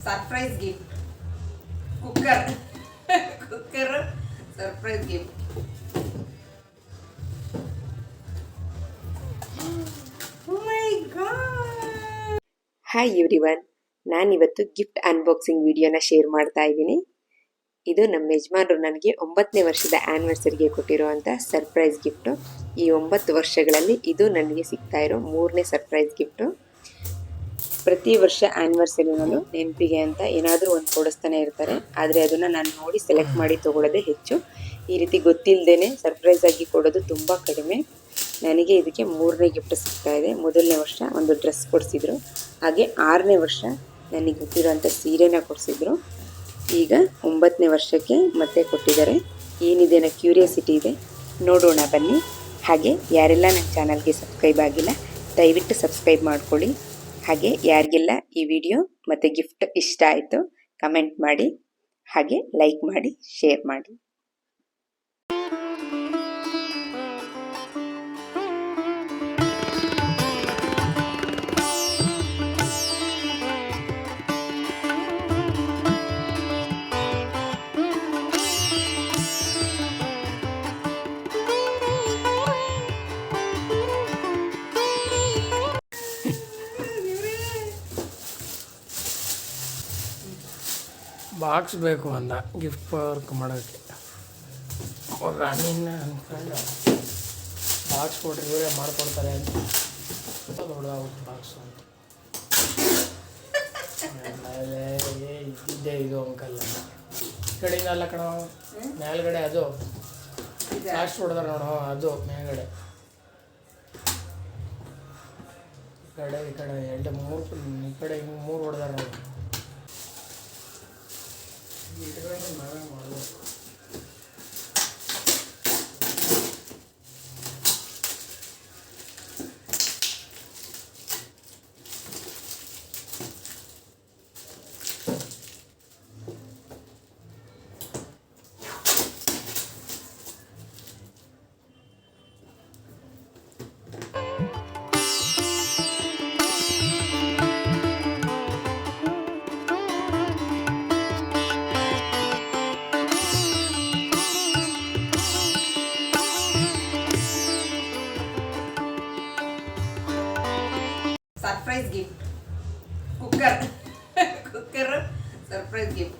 Surprise gift cooker cooker surprise gift hi everyone ನಾನಿವತ್ತು gift unboxing ವಿಡಿಯೋನ share ಮಾಡ್ತಾ ಇದ್ದೀನಿ. ಇದು ನಮ್ಮ ಯಜಮಾನರು ನನಗೆ ಒಂಬತ್ತನೇ ವರ್ಷದ ಆ್ಯನಿವರ್ಸರಿಗೆ ಕೊಟ್ಟಿರುವಂಥ ಸರ್ಪ್ರೈಸ್ ಗಿಫ್ಟು ಈ ಒಂಬತ್ತು ವರ್ಷಗಳಲ್ಲಿ ಇದು ನನಗೆ ಸಿಗ್ತಾ ಇರೋ ಮೂರನೇ ಸರ್ಪ್ರೈಸ್ ಗಿಫ್ಟು ಪ್ರತಿ ವರ್ಷ ಆ್ಯನಿವರ್ಸರಿನಲ್ಲೂ ನೆನಪಿಗೆ ಅಂತ ಏನಾದರೂ ಒಂದು ಕೊಡಿಸ್ತಾನೆ ಇರ್ತಾರೆ. ಆದರೆ ಅದನ್ನು ನಾನು ನೋಡಿ ಸೆಲೆಕ್ಟ್ ಮಾಡಿ ತೊಗೊಳ್ಳೋದೇ ಹೆಚ್ಚು. ಈ ರೀತಿ ಗೊತ್ತಿಲ್ಲದೇ ಸರ್ಪ್ರೈಸ್ ಆಗಿ ಕೊಡೋದು ತುಂಬ ಕಡಿಮೆ. ನನಗೆ ಇದಕ್ಕೆ ಮೂರನೇ ಗಿಫ್ಟ್ ಸಿಗ್ತಾ ಇದೆ. ಮೊದಲನೇ ವರ್ಷ ಒಂದು ಡ್ರೆಸ್ ಕೊಡಿಸಿದ್ರು. ಹಾಗೆ ಆರನೇ ವರ್ಷ ನನಗೆ ಗೊತ್ತಿರೋಂಥ ಸೀರೆನ ಕೊಡಿಸಿದ್ರು. ಈಗ ಒಂಬತ್ತನೇ ವರ್ಷಕ್ಕೆ ಮತ್ತೆ ಕೊಟ್ಟಿದ್ದಾರೆ. ಏನಿದೆ ಕ್ಯೂರಿಯಾಸಿಟಿ ಇದೆ. ನೋಡೋಣ, ಬನ್ನಿ. ಹಾಗೆ ಯಾರೆಲ್ಲ ನನ್ನ ಚಾನಲ್ಗೆ ಸಬ್ಸ್ಕ್ರೈಬ್ ಆಗಿಲ್ಲ, ದಯವಿಟ್ಟು ಸಬ್ಸ್ಕ್ರೈಬ್ ಮಾಡ್ಕೊಳ್ಳಿ. ಹಾಗೆ ಯಾರಿಗೆಲ್ಲ ಈ ವಿಡಿಯೋ ಮತ್ತು ಗಿಫ್ಟ್ ಇಷ್ಟ ಆಯಿತು ಕಮೆಂಟ್ ಮಾಡಿ ಹಾಗೆ ಲೈಕ್ ಮಾಡಿ ಶೇರ್ ಮಾಡಿ. ಬಾಕ್ಸ್ ಬೇಕು ಅಂದ ಗಿಫ್ಟ್ ವರ್ಕ್ ಮಾಡೋಕ್ಕೆ. ಅವಾಗ ನಿನ್ನ ಅನ್ಕೊಂಡು ಬಾಕ್ಸ್ ಕೊಟ್ಟರೆ ಇವರೇ ಮಾಡಿಕೊಡ್ತಾರೆ ಅಂತ. ದೊಡ್ಡದಾಗುತ್ತೆ ಬಾಕ್ಸ್ ಅಂತ. ಇದ್ದಿದ್ದೆ ಇದು ಅಂಕಲ್. ಈ ಕಡೆಯಿಂದ ಅಲ್ಲ ಕಣ ಮೇಲ್ಗಡೆ ಅದು. ಲಾಸ್ಟ್ ಹೊಡೆದಾರ ನೋಡು ಅದು ಮೇಲ್ಗಡೆ. ಈ ಕಡೆ ಈ ಕಡೆ ಎರಡು ಮೂರು ಈ ಕಡೆ ಹಿಂಗೆ ಮೂರು ಹೊಡೆದಾರ ನೋಡಿ. ಇಟ್ಕೊಂಡು ನಾವೇ ಮಾಡಬೇಕು surprise gift cooker cooker surprise gift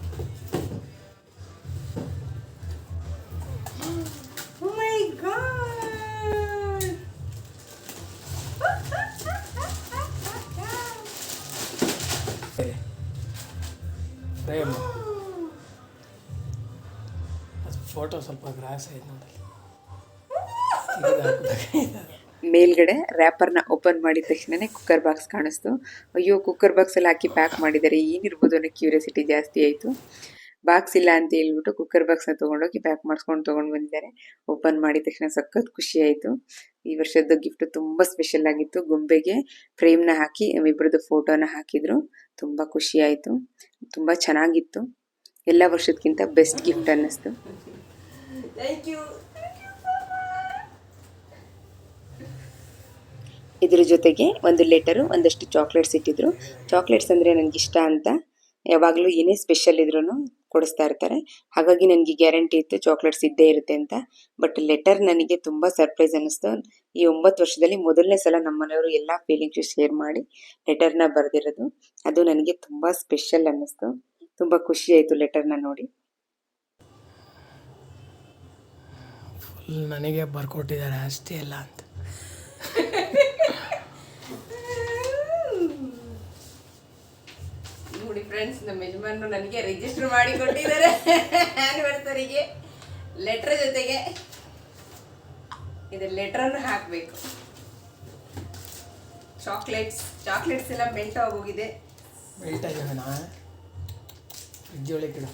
my god frame ಅದು ಫೋಟೋ ಸ್ವಲ್ಪ ಗ್ರಾಸ್ ಐತೆ ನೋಡಿ ತೆಗೆದು ಹಾಕ್ಬೇಕಾಗಿದೆ. ಮೇಲ್ಗಡೆ ರ್ಯಾಪರ್ನ ಓಪನ್ ಮಾಡಿದ ತಕ್ಷಣನೇ ಕುಕ್ಕರ್ ಬಾಕ್ಸ್ ಕಾಣಿಸ್ತು. ಅಯ್ಯೋ ಕುಕ್ಕರ್ ಬಾಕ್ಸಲ್ಲಿ ಹಾಕಿ ಪ್ಯಾಕ್ ಮಾಡಿದ್ದಾರೆ ಏನಿರ್ಬೋದು ಅನ್ನೋ ಕ್ಯೂರಿಯಾಸಿಟಿ ಜಾಸ್ತಿ ಆಯಿತು. ಬಾಕ್ಸ್ ಇಲ್ಲ ಅಂತ ಹೇಳ್ಬಿಟ್ಟು ಕುಕ್ಕರ್ ಬಾಕ್ಸ್ನ ತೊಗೊಂಡೋಗಿ ಪ್ಯಾಕ್ ಮಾಡಿಸ್ಕೊಂಡು ತೊಗೊಂಡು ಬಂದಿದ್ದಾರೆ. ಓಪನ್ ಮಾಡಿದ ತಕ್ಷಣ ಸಖತ್ ಖುಷಿ ಆಯಿತು. ಈ ವರ್ಷದ ಗಿಫ್ಟ್ ತುಂಬ ಸ್ಪೆಷಲ್ ಆಗಿತ್ತು. ಗೊಂಬೆಗೆ ಫ್ರೇಮ್ನ ಹಾಕಿ ಇಬ್ಬರದ್ದು ಫೋಟೋನ ಹಾಕಿದ್ರು. ತುಂಬ ಖುಷಿ ಆಯಿತು. ತುಂಬ ಚೆನ್ನಾಗಿತ್ತು. ಎಲ್ಲ ವರ್ಷದಕ್ಕಿಂತ ಬೆಸ್ಟ್ ಗಿಫ್ಟ್ ಅನ್ನಿಸ್ತು. ಥ್ಯಾಂಕ್ ಯು ಇದ್ರ ಜೊತೆಗೆ ಒಂದು ಲೆಟರು ಒಂದಷ್ಟು ಚಾಕ್ಲೇಟ್ಸ್ ಇಟ್ಟಿದ್ರು. ಚಾಕ್ಲೇಟ್ಸ್ ಅಂದರೆ ನನಗೆ ಇಷ್ಟ ಅಂತ. ಯಾವಾಗಲೂ ಏನೇ ಸ್ಪೆಷಲ್ ಇದ್ರೂ ಕೊಡಿಸ್ತಾ ಇರ್ತಾರೆ. ಹಾಗಾಗಿ ನನಗೆ ಗ್ಯಾರಂಟಿ ಇತ್ತು ಚಾಕ್ಲೇಟ್ಸ್ ಇದ್ದೇ ಇರುತ್ತೆ ಅಂತ. ಬಟ್ ಲೆಟರ್ ನನಗೆ ತುಂಬ ಸರ್ಪ್ರೈಸ್ ಅನ್ನಿಸ್ತು. ಈ ಒಂಬತ್ತು ವರ್ಷದಲ್ಲಿ ಮೊದಲನೇ ಸಲ ನಮ್ಮ ಮನೆಯವರು ಎಲ್ಲ ಫೀಲಿಂಗ್ಸು ಶೇರ್ ಮಾಡಿ ಲೆಟರ್ನ ಬರೆದಿರೋದು. ಅದು ನನಗೆ ತುಂಬ ಸ್ಪೆಷಲ್ ಅನ್ನಿಸ್ತು. ತುಂಬ ಖುಷಿ ಆಯಿತು ಲೆಟರ್ನ ನೋಡಿ. ನನಗೆ ಬರ್ಕೊಟ್ಟಿದ್ದಾರೆ ಅಷ್ಟೇ ಎಲ್ಲ ಅಂತ. ನೋಡಿ ಫ್ರೆಂಡ್ಸ್ ನಮ್ಮ ಯಜಮಾನರು ನನಗೆ ರಿಜಿಸ್ಟರ್ ಮಾಡಿ ಕೊಟ್ಟಿದ್ದಾರೆ ಆ್ಯನಿವರ್ಸರಿಗೆ ಲೆಟ್ರ್ ಜೊತೆಗೆ ಇದು ಲೆಟ್ರನ್ನು ಹಾಕಬೇಕು. ಚಾಕ್ಲೇಟ್ಸ್ ಚಾಕ್ಲೇಟ್ಸ್ ಎಲ್ಲ ಮೆಲ್ಟ್ ಆಗೋಗಿದೆ. ಮೆಲ್ಟ್ ಆಗಿದೆ ಫ್ರಿಜ್ ಒಳಗೆ ಇಡು.